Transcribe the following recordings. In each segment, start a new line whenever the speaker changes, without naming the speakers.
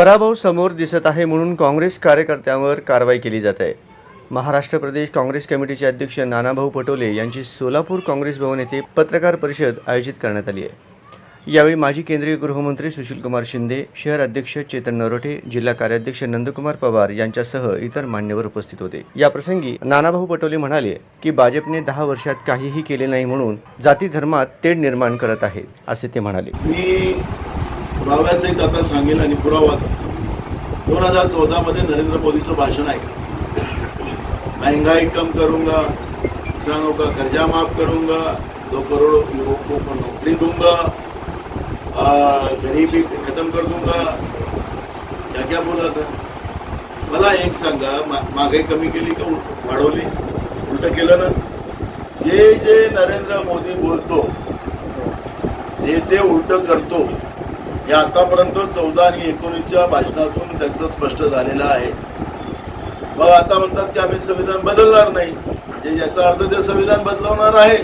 पराभव समोर दिसत आहे म्हणून काँग्रेस कार्यकर्त्यांवर कारवाई केली जात आहे. महाराष्ट्र प्रदेश काँग्रेस कमिटीचे अध्यक्ष नानाभाऊ पटोले यांची सोलापूर काँग्रेस भवन येथे पत्रकार परिषद आयोजित करण्यात आली आहे. यावेळी माजी केंद्रीय गृहमंत्री सुशीलकुमार शिंदे शहर अध्यक्ष चेतन नरोठे जिल्हा कार्याध्यक्ष नंदकुमार पवार यांच्यासह इतर मान्यवर उपस्थित होते. या प्रसंगी नानाभाऊ पटोले म्हणाले की भाजपने दहा वर्षात काहीही केले नाही म्हणून जाती धर्मात तेढ निर्माण करत आहे असे ते म्हणाले.
पुराव्यासहित आता सांगेल आणि पुरावाच असेल दोन हजार चौदामध्ये नरेंद्र मोदीचं भाषण ऐकलं महंगाई कम करूंगा किसानों का कर्जा माफ करूंगा दो करोड़ युवकों को नौकरी दूंगा गरीबी खत्म कर दूंगा. क्या क्या बोला था? मला एक सांगा मा- महागाई कमी केली का वाढवली? उलट केलं ना? जे जे नरेंद्र मोदी बोलतो जे ते उलट करतो हे आतापर्यंत चौदा आणि एकोणीसच्या भाषणातून त्यांचं स्पष्ट झालेलं आहे. मग आता म्हणतात की आम्ही संविधान बदलणार नाही. म्हणजे याचा अर्थ ते संविधान बदलवणार आहे.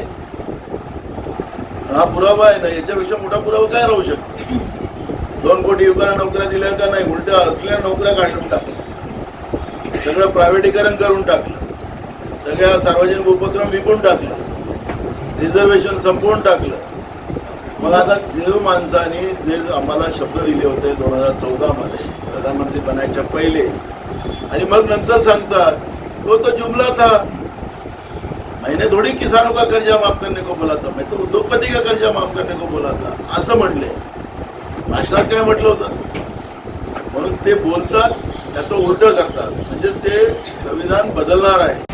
हा पुरावा आहे ना याच्यापेक्षा मोठा पुरावा काय राहू शकतो? दोन कोटी युवकांना नोकऱ्या दिल्या का नाही? उलट्या असल्या नोकऱ्या काढून टाकल्या. सगळं प्रायव्हेटीकरण करून टाकलं. सगळ्या सार्वजनिक उपक्रम विकून टाकलं. रिझर्वेशन संपवून टाकलं. मग आता जे माणसाने जे आम्हाला शब्द दिले होते दोन हजार चौदा मध्ये प्रधानमंत्री बनायच्या पहिले आणि मग नंतर सांगतात तो तो जुमला था. मैंने थोड़ी किसानों का कर्जा माफ करने को बोला था. मैं तो उद्योगपती का कर्जा माफ करने को बोला था. असं म्हणले. भाषणात काय म्हटलं होतं? म्हणून ते बोलतात त्याचं उलट करतात. म्हणजेच ते संविधान बदलणार आहे.